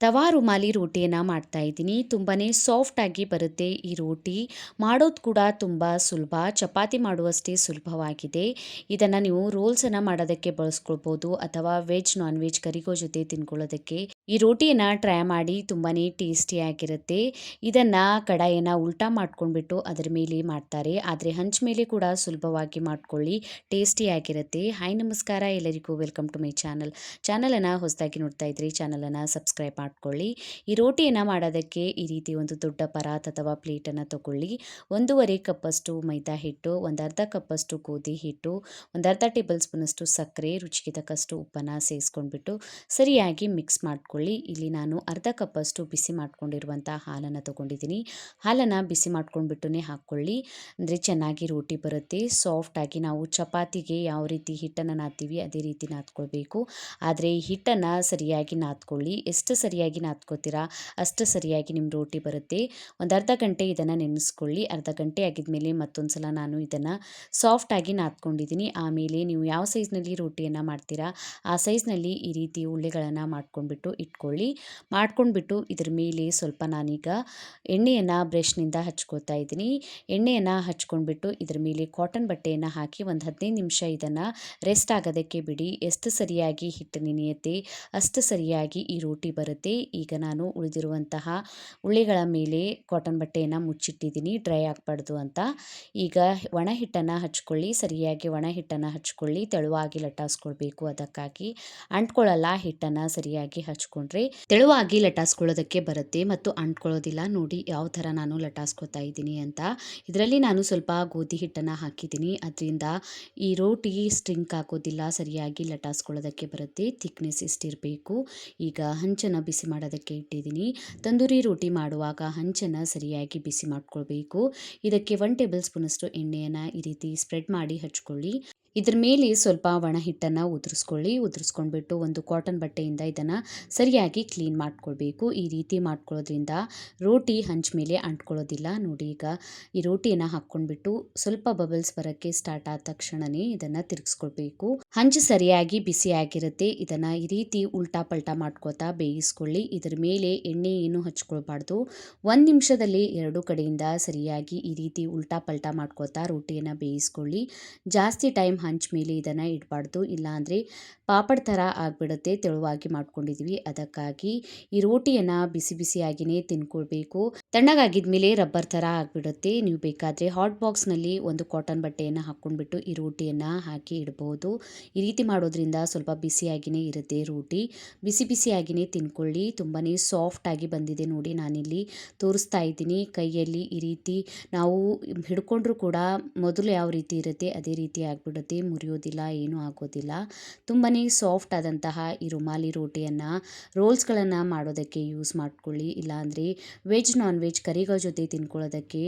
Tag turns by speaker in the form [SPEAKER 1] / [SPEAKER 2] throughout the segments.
[SPEAKER 1] ತವಾ ರುಮಾಲಿ ರೋಟಿಯನ್ನು ಮಾಡ್ತಾ ಇದ್ದೀನಿ. ತುಂಬಾ ಸಾಫ್ಟಾಗಿ ಬರುತ್ತೆ ಈ ರೋಟಿ. ಮಾಡೋದು ಕೂಡ ತುಂಬ ಸುಲಭ. ಚಪಾತಿ ಮಾಡುವಷ್ಟೇ ಸುಲಭವಾಗಿದೆ. ಇದನ್ನು ನೀವು ರೋಲ್ಸನ್ನು ಮಾಡೋದಕ್ಕೆ ಬಳಸ್ಕೊಳ್ಬೋದು ಅಥವಾ ವೆಜ್ ನಾನ್ ವೆಜ್ ಕರಿಗೋ ಜೊತೆ ತಿನ್ಕೊಳ್ಳೋದಕ್ಕೆ. ಈ ರೋಟಿಯನ್ನು ಟ್ರೈ ಮಾಡಿ ತುಂಬಾ ಟೇಸ್ಟಿಯಾಗಿರುತ್ತೆ ಇದನ್ನು ಕಡಾಯಿಯನ್ನು ಉಲ್ಟಾ ಮಾಡ್ಕೊಂಡ್ಬಿಟ್ಟು ಅದರ ಮೇಲೆ ಮಾಡ್ತಾರೆ. ಆದರೆ ಹಂಚ ಮೇಲೆ ಕೂಡ ಸುಲಭವಾಗಿ ಮಾಡ್ಕೊಳ್ಳಿ. ಟೇಸ್ಟಿಯಾಗಿರುತ್ತೆ ಹಾಯ್ ನಮಸ್ಕಾರ. ಎಲ್ಲರಿಗೂ ವೆಲ್ಕಮ್ ಟು ಮೈ ಚಾನಲ್ ಚಾನಲನ್ನು ಹೊಸದಾಗಿ ನೋಡ್ತಾ ಇದ್ರಿ ಚಾನಲನ್ನು ಸಬ್ಸ್ಕ್ರೈಬ್ ಮಾಡ್ಕೊಳ್ಳಿ. ಈ ರೋಟಿಯನ್ನು ಮಾಡೋದಕ್ಕೆ ಈ ರೀತಿ ಒಂದು ದೊಡ್ಡ ಪರಾತ್ ಅಥವಾ ಪ್ಲೇಟನ್ನು ತಗೊಳ್ಳಿ. ಒಂದೂವರೆ ಕಪ್ಪಷ್ಟು ಮೈದಾ ಹಿಟ್ಟು, ಒಂದು ಅರ್ಧ ಕಪ್ಪಷ್ಟು ಗೋಧಿ ಹಿಟ್ಟು, ಒಂದು ಅರ್ಧ ಟೇಬಲ್ ಸ್ಪೂನಷ್ಟು ಸಕ್ಕರೆ, ರುಚಿಗೆ ತಕ್ಕಷ್ಟು ಉಪ್ಪನ್ನು ಸೇರಿಸ್ಕೊಂಡ್ಬಿಟ್ಟು ಸರಿಯಾಗಿ ಮಿಕ್ಸ್ ಮಾಡ್ಕೊಳ್ಳಿ. ಇಲ್ಲಿ ನಾನು ಅರ್ಧ ಕಪ್ಪಷ್ಟು ಬಿಸಿ ಮಾಡ್ಕೊಂಡಿರುವಂಥ ಹಾಲನ್ನು ತೊಗೊಂಡಿದ್ದೀನಿ. ಹಾಲನ್ನು ಬಿಸಿ ಮಾಡ್ಕೊಂಡ್ಬಿಟ್ಟು ಹಾಕ್ಕೊಳ್ಳಿ. ಅಂದರೆ ಚೆನ್ನಾಗಿ ರೋಟಿ ಬರುತ್ತೆ. ಸಾಫ್ಟಾಗಿ ನಾವು ಚಪಾತಿಗೆ ಯಾವ ರೀತಿ ಹಿಟ್ಟನ್ನು ನಾದ್ತೀವಿ ಅದೇ ರೀತಿ ನಾದ್ಕೊಳ್ಬೇಕು. ಆದರೆ ಈ ಹಿಟ್ಟನ್ನು ಸರಿಯಾಗಿ ನಾದ್ಕೊಳ್ಳಿ. ಎಷ್ಟು ಸರಿಯಾಗಿ ನಾದ್ಕೋತೀರಾ? ಅಷ್ಟು ಸರಿಯಾಗಿ ನಿಮ್ಮ ರೋಟಿ ಬರುತ್ತೆ. ಒಂದು ಅರ್ಧ ಗಂಟೆ ಇದನ್ನು ನೆನೆಸ್ಕೊಳ್ಳಿ. ಅರ್ಧ ಗಂಟೆ ಆಗಿದ್ಮೇಲೆ ಮತ್ತೊಂದು ಸಲ ನಾನು ಇದನ್ನು ಸಾಫ್ಟಾಗಿ ನಾದ್ಕೊಂಡಿದ್ದೀನಿ ಆಮೇಲೆ ನೀವು ಯಾವ ಸೈಜ್ನಲ್ಲಿ ರೋಟಿಯನ್ನು ಮಾಡ್ತೀರಾ? ಆ ಸೈಜ್ನಲ್ಲಿ ಈ ರೀತಿ ಉಳ್ಳೆಗಳನ್ನು ಮಾಡ್ಕೊಂಡ್ಬಿಟ್ಟು ಇಟ್ಕೊಳ್ಳಿ. ಮಾಡ್ಕೊಂಡ್ಬಿಟ್ಟು ಇದ್ರ ಮೇಲೆ ಸ್ವಲ್ಪ ನಾನೀಗ ಎಣ್ಣೆಯನ್ನು ಬ್ರಷ್ನಿಂದ ಹಚ್ಕೋತಾ ಇದ್ದೀನಿ. ಎಣ್ಣೆಯನ್ನು ಹಚ್ಕೊಂಡ್ಬಿಟ್ಟು ಇದ್ರ ಮೇಲೆ ಕಾಟನ್ ಬಟ್ಟೆಯನ್ನು ಹಾಕಿ ಒಂದು ಹದಿನೈದು ನಿಮಿಷ ಇದನ್ನು ರೆಸ್ಟ್ ಆಗೋದಕ್ಕೆ ಬಿಡಿ. ಎಷ್ಟು ಸರಿಯಾಗಿ ಹಿಟ್ಟು ನೆನೆಯುತ್ತೆ, ಅಷ್ಟು ಸರಿಯಾಗಿ ಈ ರೋಟಿ ಬರುತ್ತೆ. ಈಗ ನಾನು ಉಳಿದಿರುವಂತಹ ಉಳ್ಳಿಗಳ ಮೇಲೆ ಕಾಟನ್ ಬಟ್ಟೆಯನ್ನು ಮುಚ್ಚಿಟ್ಟಿದ್ದೀನಿ ಡ್ರೈ ಆಗಬಾರ್ದು ಅಂತ. ಈಗ ಒಣ ಹಿಟ್ಟನ್ನು ಹಚ್ಕೊಳ್ಳಿ, ಸರಿಯಾಗಿ ಒಣ ಹಿಟ್ಟನ್ನು ಹಚ್ಕೊಳ್ಳಿ, ತೆಳುವಾಗಿ ಲಟಾಸ್ಕೊಳ್ಬೇಕು ಅದಕ್ಕಾಗಿ. ಅಂಟ್ಕೊಳ್ಳಲ್ಲ, ಹಿಟ್ಟನ್ನು ಸರಿಯಾಗಿ ಹಚ್ಕೊಂಡ್ರೆ ತೆಳುವಾಗಿ ಲಟಾಸ್ಕೊಳ್ಳೋದಕ್ಕೆ ಬರುತ್ತೆ ಮತ್ತು ಅಂಟ್ಕೊಳ್ಳೋದಿಲ್ಲ. ನೋಡಿ ಯಾವ ಥರ ನಾನು ಲಟಾಸ್ಕೊತಾ ಇದ್ದೀನಿ ಅಂತ. ಇದರಲ್ಲಿ ನಾನು ಸ್ವಲ್ಪ ಗೋಧಿ ಹಿಟ್ಟನ್ನು ಹಾಕಿದ್ದೀನಿ. ಅದರಿಂದ ಈ ರೋಟಿ ಸ್ಟ್ರಿಂಕ್ ಹಾಕೋದಿಲ್ಲ ಸರಿಯಾಗಿ ಲಟಾಸ್ಕೊಳ್ಳೋದಕ್ಕೆ ಬರುತ್ತೆ. ಥಿಕ್ನೆಸ್ ಇಷ್ಟಿರಬೇಕು ಈಗ ಹಂಚನ್ನು ಬಿಸಿ ಮಾಡೋದಕ್ಕೆ ಇಟ್ಟಿದ್ದೀನಿ. ತಂದೂರಿ ರೋಟಿ ಮಾಡುವಾಗ ಹಂಚನ್ನು ಸರಿಯಾಗಿ ಬಿಸಿ ಮಾಡ್ಕೊಳ್ಬೇಕು. ಇದಕ್ಕೆ ಒನ್ ಟೇಬಲ್ ಸ್ಪೂನಷ್ಟು ಎಣ್ಣೆಯನ್ನು ಈ ರೀತಿ ಸ್ಪ್ರೆಡ್ ಮಾಡಿ ಹಚ್ಕೊಳ್ಳಿ. ಇದ್ರ ಮೇಲೆ ಸ್ವಲ್ಪ ಒಣ ಹಿಟ್ಟನ್ನು ಉದುರಿಸ್ಕೊಳ್ಳಿ. ಉದುರಿಸ್ಕೊಂಡ್ಬಿಟ್ಟು ಒಂದು ಕಾಟನ್ ಬಟ್ಟೆಯಿಂದ ಇದನ್ನು ಸರಿಯಾಗಿ ಕ್ಲೀನ್ ಮಾಡ್ಕೊಳ್ಬೇಕು. ಈ ರೀತಿ ಮಾಡ್ಕೊಳ್ಳೋದ್ರಿಂದ ರೋಟಿ ಹಂಚ ಮೇಲೆ ಅಂಟ್ಕೊಳ್ಳೋದಿಲ್ಲ ನೋಡಿ ಈಗ ಈ ರೋಟಿಯನ್ನು ಹಾಕ್ಕೊಂಡ್ಬಿಟ್ಟು ಸ್ವಲ್ಪ ಬಬಲ್ಸ್ ಬರೋಕ್ಕೆ ಸ್ಟಾರ್ಟ್ ಆದ ತಕ್ಷಣವೇ ಇದನ್ನು ತಿರುಗಿಸ್ಕೊಳ್ಬೇಕು. ಹಂಚು ಸರಿಯಾಗಿ ಬಿಸಿಯಾಗಿರುತ್ತೆ ಇದನ್ನು ಈ ರೀತಿ ಉಲ್ಟಾ ಪಲ್ಟಾ ಮಾಡ್ಕೋತಾ ಬೇಯಿಸ್ಕೊಳ್ಳಿ. ಇದರ ಮೇಲೆ ಎಣ್ಣೆ ಏನು ಹಚ್ಕೊಳ್ಬಾರ್ದು. ಒಂದು ನಿಮಿಷದಲ್ಲಿ ಎರಡು ಕಡೆಯಿಂದ ಸರಿಯಾಗಿ ಈ ರೀತಿ ಉಲ್ಟಾ ಪಲ್ಟಾ ಮಾಡ್ಕೋತಾ ರೋಟಿಯನ್ನು ಬೇಯಿಸ್ಕೊಳ್ಳಿ. ಜಾಸ್ತಿ ಟೈಮ್ ಹಂಚ್ ಮೇಲೆ ಇದನ್ನು ಇಡಬಾರ್ದು. ಇಲ್ಲಾಂದರೆ ಪಾಪಡ್ ಥರ ಆಗಿಬಿಡುತ್ತೆ. ತೆಳುವಾಗಿ ಮಾಡ್ಕೊಂಡಿದ್ದೀವಿ ಅದಕ್ಕಾಗಿ ಈ ರೋಟಿಯನ್ನು ಬಿಸಿ ಬಿಸಿಯಾಗಿಯೇ ತಿನ್ಕೊಳ್ಬೇಕು. ತಣ್ಣಗಾಗಿದ ಮೇಲೆ ರಬ್ಬರ್ ಥರ ಆಗಿಬಿಡುತ್ತೆ. ನೀವು ಬೇಕಾದರೆ ಹಾಟ್ ಬಾಕ್ಸ್ನಲ್ಲಿ ಒಂದು ಕಾಟನ್ ಬಟ್ಟೆಯನ್ನು ಹಾಕ್ಕೊಂಡ್ಬಿಟ್ಟು ಈ ರೋಟಿಯನ್ನು ಹಾಕಿ ಇಡ್ಬೋದು. ಈ ರೀತಿ ಮಾಡೋದ್ರಿಂದ ಸ್ವಲ್ಪ ಬಿಸಿಯಾಗಿಯೇ ಇರುತ್ತೆ ರೋಟಿ. ಬಿಸಿ ಬಿಸಿಯಾಗಿಯೇ ತಿನ್ಕೊಳ್ಳಿ. ತುಂಬಾ ಸಾಫ್ಟಾಗಿ ಬಂದಿದೆ ನೋಡಿ ನಾನಿಲ್ಲಿ. ತೋರಿಸ್ತಾ ಇದ್ದೀನಿ ಕೈಯಲ್ಲಿ ಈ ರೀತಿ. ನಾವು ಹಿಡ್ಕೊಂಡ್ರೂ ಕೂಡ ಮೊದಲು ಯಾವ ರೀತಿ ಇರುತ್ತೆ ಅದೇ ರೀತಿ ಆಗಿಬಿಡುತ್ತೆ. ಮುರಿಯೋದಿಲ್ಲ, ಏನೂ ಆಗೋದಿಲ್ಲ. ತುಂಬಾ ಸಾಫ್ಟ್ ಆದಂತಹ ಈ ರುಮಾಲಿ ರೋಟಿಯನ್ನು ರೋಲ್ಸ್ಗಳನ್ನು ಮಾಡೋದಕ್ಕೆ ಯೂಸ್ ಮಾಡ್ಕೊಳ್ಳಿ. ಇಲ್ಲಾಂದರೆ ವೆಜ್ ನಾನ್ ಕರಿಗಳ ಜೊತೆ ತಿನ್ಕೊಳ್ಳೋದಕ್ಕೆ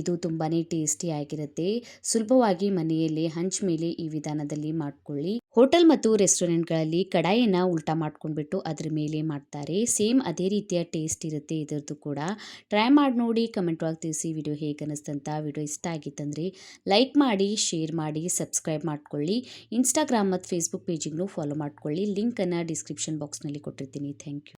[SPEAKER 1] ಇದು ತುಂಬಾ ಟೇಸ್ಟಿಯಾಗಿರುತ್ತೆ ಸುಲಭವಾಗಿ ಮನೆಯಲ್ಲಿ ಹಂಚ್ ಮೇಲೆ ಈ ವಿಧಾನದಲ್ಲಿ ಮಾಡ್ಕೊಳ್ಳಿ. ಹೋಟೆಲ್ ಮತ್ತು ರೆಸ್ಟೋರೆಂಟ್ಗಳಲ್ಲಿ ಕಡಾಯಿಯನ್ನು ಉಲ್ಟಾ ಮಾಡ್ಕೊಂಡ್ಬಿಟ್ಟು ಅದ್ರ ಮೇಲೆ ಮಾಡ್ತಾರೆ. ಸೇಮ್ ಅದೇ ರೀತಿಯ ಟೇಸ್ಟ್ ಇರುತ್ತೆ ಇದರದ್ದು ಕೂಡ. ಟ್ರೈ ಮಾಡಿ ನೋಡಿ, ಕಮೆಂಟ್ ಒಳಗೆ ತಿಳಿಸಿ ವಿಡಿಯೋ ಹೇಗೆ ಅನ್ನಿಸ್ತಂತ ವಿಡಿಯೋ ಇಷ್ಟ ಆಗಿತ್ತಂದರೆ ಲೈಕ್ ಮಾಡಿ, ಶೇರ್ ಮಾಡಿ, ಸಬ್ಸ್ಕ್ರೈಬ್ ಮಾಡ್ಕೊಳ್ಳಿ. ಇನ್ಸ್ಟಾಗ್ರಾಮ್ ಮತ್ತು ಫೇಸ್ಬುಕ್ ಪೇಜಿಗೂ ಫಾಲೋ ಮಾಡ್ಕೊಳ್ಳಿ. ಲಿಂಕನ್ನು ಡಿಸ್ಕ್ರಿಪ್ಷನ್ ಬಾಕ್ಸ್ನಲ್ಲಿ ಕೊಟ್ಟಿರ್ತೀನಿ. Thank you.